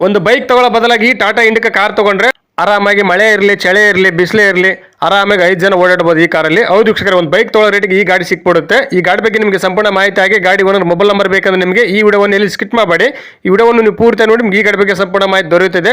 ಒಂದು ಬೈಕ್ ತಗೊಳ್ಳೋ ಬದಲಾಗಿ ಟಾಟಾ ಇಂಡಿಕಾ ಕಾರ್ ತಗೊಂಡ್ರೆ ಆರಾಮಾಗಿ ಮಳೆ ಇರಲಿ, ಚಳಿ ಇರಲಿ, ಬಿಸಿಲೇ ಇರಲಿ, ಆರಾಮಾಗಿ ಐದು ಜನ ಓಡಾಡಬಹುದು ಈ ಕಾರಲ್ಲಿ ಹೌದು ವೀಕ್ಷಕರೇ, ಒಂದು ಬೈಕ್ ತೊಗೊಳ್ಳೋ ರೇಟಿಗೆ ಈ ಗಾಡಿ ಸಿಕ್ಬಿಡುತ್ತೆ. ಈ ಗಾಡಿ ಬಗ್ಗೆ ನಿಮಗೆ ಸಂಪೂರ್ಣ ಮಾಹಿತಿ ಆಗಿ ಗಾಡಿ ಓನರ್ ಮೊಬೈಲ್ ನಂಬರ್ ಬೇಕಂದ್ರೆ ನಿಮಗೆ ಈ ವಿಡಿಯೋವನ್ನು ಎಲ್ಲಿ ಸ್ಕಿಟ್ ಮಾಡಬೇಡಿ. ಈ ವಿಡಿಯೋವನ್ನು ನೀವು ಪೂರ್ತಿ ನೋಡಿ, ನಿಮ್ಗೆ ಈ ಗಾಡಿ ಬಗ್ಗೆ ಸಂಪೂರ್ಣ ಮಾಹಿತಿ ದೊರೆಯುತ್ತದೆ.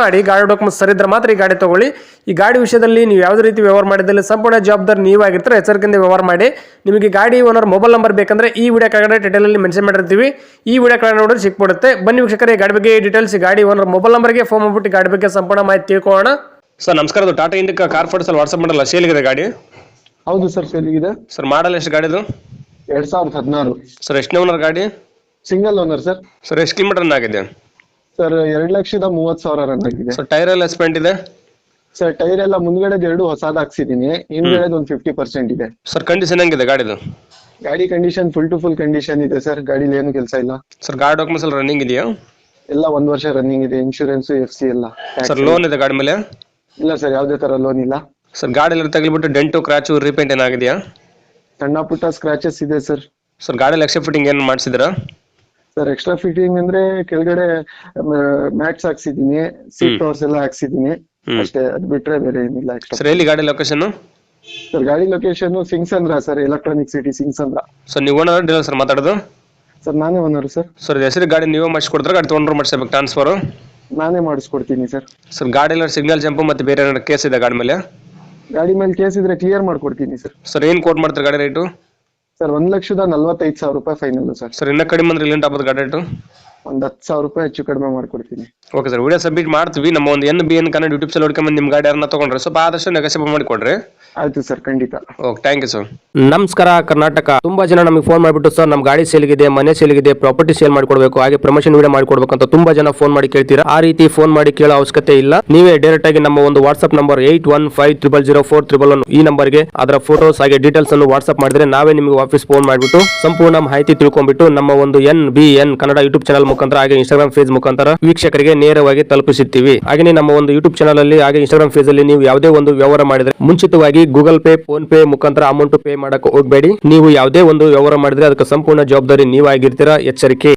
ಮಾಡಿ ಗಾಡಿ ಡಾಕ್ಯುಮೆಂಟ್ಸ್ ಸರಿದ್ರೆ ಮಾತ್ರ ಈ ಗಾಡಿ ತಗೊಳ್ಳಿ. ಈ ಗಾಡಿ ವಿಷಯದಲ್ಲಿ ನೀವು ಯಾವುದೇ ರೀತಿ ವ್ಯವಹಾರ ಮಾಡಿದಲ್ಲಿ ಸಂಪೂರ್ಣ ಜವಾಬ್ದಾರಿ ನೀವಾಗಿರ್ತಾರೆ ಎಚ್ಚರಿಕೆಯಿಂದ ವ್ಯವಹಾರ ಮಾಡಿ. ನಿಮಗೆ ಗಾಡಿ ಓನರ್ ಮೊಬೈಲ್ ನಂಬರ್ ಬೇಕಂದ್ರೆ ಈ ವಿಡಿಯೋ ಕೆಳಗಡೆ ಟೈಟಲಲ್ಲಿ ಮೆನ್ಷನ್ ಮಾಡಿರ್ತೀವಿ. ಈ ವಿಡಿಯೋ ಕೆಳಗಡೆ ನೋಡಿದ್ರೆ ಸಿಕ್ಬಿಡುತ್ತೆ. ಬನ್ನಿ ವೀಕ್ಷಕರೇ ಈ ಗಾಡಿ ಬಗ್ಗೆ ಡೀಟೇಲ್ಸ್ ಗಾಡಿ ಓನರ್ ಮೊಬೈಲ್ ನಂಬರ್ಗೆ ಫೋನ್ ಮಾಡ್ಬಿಟ್ಟು ಗಾಡಿ ಬಗ್ಗೆ ಸಂಪೂರ್ಣ ಮಾಹಿತಿ ತಿಳ್ಕೊಳ್ಳೋಣ. ಸರ್ ನಮಸ್ಕಾರ ಅದು ಟಾಟಾ ಇಂಡಿಕಾ ಕಾರ್ ಫೋಟೋಸ್ ಅಲ್ಲಿ ವಾಟ್ಸಪ್ ಮಾಡಲ್ಲ ಸೇಲಿಗಿದೆ ಗಾಡಿ? ಹೌದು ಸರ್ ಸೇಲಿಗಿದೆ ಸರ್ ಮಾಡಲ್ ಎಷ್ಟು ಗಾಡಿದು? ಎರಡ್ ಸಾವಿರದ ಹದಿನಾರು. ಸರ್ ಎಷ್ಟು ಓನರ್ ಗಾಡಿ? Single owner sir. ಸರ್ ಎಷ್ಟು ಕಿಲೋಮೀಟರ್ ಆಗಿದೆ? ಸರ್ ಎರಡ್ ಲಕ್ಷದ ಮೂವತ್ ಸಾವಿರ ರನ್ ಆಗಿದೆ. ಸರ್ ಟೈರ್ ಎಲ್ಲ ಸ್ಪೆಂಟ್ ಇದೆ? ಸರ್ ಟೈರ್ ಎಲ್ಲ ಮುಂದ್ಗಡೆ ಎರಡು ಹೊಸಾದ್ ಹಾಕ್ಸಿದೀನಿ. ಹಿಂದ್ಗಡೆ ಒಂದ್ ಫಿಫ್ಟಿ ಪರ್ಸೆಂಟ್ ಇದೆ. ಸರ್ ಕಂಡೀಷನ್ ಹೆಂಗಿದೆ ಗಾಡಿದು? ಗಾಡಿ condition full to full condition ಇದೆ ಸರ್ ಗಾಡಿಲಿ ಏನು ಕೆಲಸ ಇಲ್ಲ. ಸರ್ ಗಾಡಿ ಡಾಕ್ಯುಮೆಂಟ್ಸ್ ಎಲ್ಲ ರನ್ನಿಂಗ್ ಇದೆಯಾ? ಎಲ್ಲ ಒಂದ್ ವರ್ಷ ರನ್ನಿಂಗ್ ಇದೆ. ಇನ್ಶೂರೆನ್ಸ್ ಎಫ್ ಸಿ ಎಲ್ಲ. ಸರ್ ಲೋನ್ ಇದೆ ಗಾಡಿ ಮೇಲೆ? ಇಲ್ಲ ಸರ್ ಯಾವ್ದೇ ತರ ಲೋನ್ ಇಲ್ಲ. ಸರ್ ಗಾಡಿ ಎಲ್ಲ ತಗಲ್ಬಿಟ್ಟು ಡೆಂಟು ಕ್ರಾಚು ರೀಪೇಂಟ್ ಏನಾಗಿದೆಯಾ? ಸಣ್ಣ ಪುಟ್ಟ ಸ್ಕ್ರಾಚಸ್ ಇದೆ ಸರ್ ಸರ್ ಗಾಡಿ ಲಕ್ಷ ಫಿಟ್ಟಿಂಗ್ ಏನು ಮಾಡಿಸಿದ್ರಾ ಸರ್ ಎಕ್ಸ್ಟ್ರಾ ಫಿಟ್ಟಿಂಗ್ ಅಂದ್ರೆ ಕೆಳಗಡೆ ಮ್ಯಾಟ್ಸ್ ಹಾಕ್ಸಿದೀನಿ ಸೀಟ್ ಕವರ್ಸ್ ಎಲ್ಲ ಹಾಕ್ಸಿದೀನಿ ಅಷ್ಟೇ ಅದ್ ಬಿಟ್ರೆ ಬೇರೆ ಏನಿಲ್ಲ ಸರ್ ಎಲ್ಲಿ ಗಾಡಿ ಲೊಕೇಶನ್ ಸರ್ ಗಾಡಿ location Singasandra sir Electronic City Singasandra. Sir ನೀವು ಓನರ್ ಡೀಲರ್ ಸರ್ ಮಾತಾಡೋದು? ಸರ್ ನಾನೇ ಓನರ್ ಸರ್ ಸರ್ ಹೆಸರು ಗಾಡಿ ನೀವೇ ಮಾಡಿಸ್ಕೊಡ್ತಾರೆ ಗಾಡಿ ತೊಗೊಂಡ್ರು ಮಾಡಿಸ್ಬೇಕು ಟ್ರಾನ್ಸ್ಫರ್ ನಾನೇ ಮಾಡಿಸ್ಕೊಡ್ತೀನಿ ಸರ್ ಸರ್ ಗಾಡಿ ಎಲ್ಲ ಸಿಗ್ನಲ್ ಜಂಪ್ ಮತ್ತೆ ಬೇರೆ ಏನಾದ್ರು ಕೇಸ್ ಇದೆ ಗಾಡಿ ಮೇಲೆ? ಗಾಡಿ ಮೇಲೆ ಕೇಸ್ ಇದ್ರೆ ಕ್ಲಿಯರ್ ಮಾಡ್ಕೊಡ್ತೀನಿ ಸರ್ ಸರ್ ಏನ್ ಕೋಟ್ ಮಾಡ್ತಾರೆ ಗಾಡಿ ರೇಟು ಸರ್, ಒಂದ್ ಲಕ್ಷದ ನಲ್ವತ್ತೈದು ಸಾವಿರ ರೂಪಾಯಿ ಫೈನಲ್ ಸರ್. ಸರ್, ಇನ್ನ ಕಡಿಮೆ ಅಂದ್ರೆ ಇಲ್ಲಿಂದ ಆಗ್ಬೋದು ಗಾಡಿ ರೇಟು? ಒಂದ್ ಹತ್ತು ಸಾವಿರ ರೂಪಾಯಿ ಹೆಚ್ಚು ಕಡಿಮೆ ಮಾಡ್ಕೊಡ್ತೀನಿ. ಓಕೆ ಸರ್ ವಿಡಿಯೋ ಸಬ್ಮಿಟ್ ಮಾಡ್ತೀವಿ. ನಮ್ಮ ಒಂದು N B N Kannada YouTube ಸಲ ಹುಡ್ಕೊಂಬಂದು ನಿಮ್ಮ ಗಾಡಿ ಯಾರನ್ನ ತೊಗೊಂಡ್ರೆ ಸ್ವಲ್ಪ ಆದಷ್ಟು ನೆಗೋಸಿಯೇಟ್ ಮಾಡಿಕೊಡ್ರಿ. ಆಯ್ತು ಸರ್ ಖಂಡಿತ. ಓಕೆ ಥ್ಯಾಂಕ್ ಯು ಸರ್ ನಮಸ್ಕಾರ ಕರ್ನಾಟಕ. ತುಂಬಾ ಜನ ನಮಗೆ ಫೋನ್ ಮಾಡಿಬಿಟ್ಟು ಸರ್ ನಮ್ಮ ಗಾಡಿ ಸೇಲ್ಗಿದೆ ಮನೆ ಸೇಲ್ಗಿದೆ ಪ್ರಾಪರ್ಟಿ ಸೇಲ್ ಮಾಡ್ಕೊಡ್ಬೇಕು ಹಾಗೆ ಪ್ರಮೋಷನ್ ವಿಡಿಯೋ ಮಾಡ್ಕೊಡ್ಬೇಕು ಅಂತ ತುಂಬಾ ಜನ ಫೋನ್ ಮಾಡಿ ಕೇಳ್ತೀರಾ? ಆ ರೀತಿ ಫೋನ್ ಮಾಡಿ ಕೇಳೋ ಅವಶ್ಯಕತೆ ಇಲ್ಲ. ನೀವೇ ಡೈರೆಕ್ಟ್ ಆಗಿ ನಮ್ಮ ಒಂದು WhatsApp number eight one five triple zero four triple one ಈ ನಂಬರ್ಗೆ ಅದರ ಫೋಟೋಸ್ ಹಾಗೆ ಡೀಟೇಲ್ಸ್ ಅನ್ನು ವಾಟ್ಸ್ಆಪ್ ಮಾಡಿದ್ರೆ ನಾವೇ ನಿಮಗೆ ವಾಪಸ್ ಫೋನ್ ಮಾಡಿಬಿಟ್ಟು ಸಂಪೂರ್ಣ ಮಾಹಿತಿ ತಿಳ್ಕೊಂಡ್ಬಿಟ್ಟು ನಮ್ಮ ಒಂದು N B N Kannada YouTube channel ಮುಖಾಂತರ ಹಾಗೆ ಇನ್ಸ್ಟಾಗ್ರಾಮ್ ಫೇಸ್ ಮುಖಾಂತರ ವೀಕ್ಷಕರಿಗೆ ನೇರವಾಗಿ ತಲುಪಿಸುತ್ತೀವಿ. ಹಾಗೆ ನಮ್ಮ ಒಂದು ಯೂಟ್ಯೂಬ್ ಚಾನಲ್ ಅಲ್ಲಿ ಹಾಗೆ ಇನ್ಸ್ಟಾಗ್ರಾಮ್ ಫೇಸ್ ಅಲ್ಲಿ ನೀವು ಯಾವುದೇ ಒಂದು ವ್ಯವಹಾರ ಮಾಡಿದ್ರೆ ಮುಂಚಿತವಾಗಿ ಗೂಗಲ್ ಪೇ ಫೋನ್ ಪೇ ಮುಖಾಂತರ ಅಮೌಂಟ್ ಪೇ ಮಾಡಕ್ಕೆ ಹೋಗಬೇಡಿ. ನೀವು ಯಾವುದೇ ಒಂದು ವ್ಯವಹಾರ ಮಾಡಿದ್ರೆ ಅದಕ್ಕೆ ಸಂಪೂರ್ಣ ಜವಾಬ್ದಾರಿ ನೀವಾಗಿರ್ತೀರಾ? ಎಚ್ಚರಿಕೆ.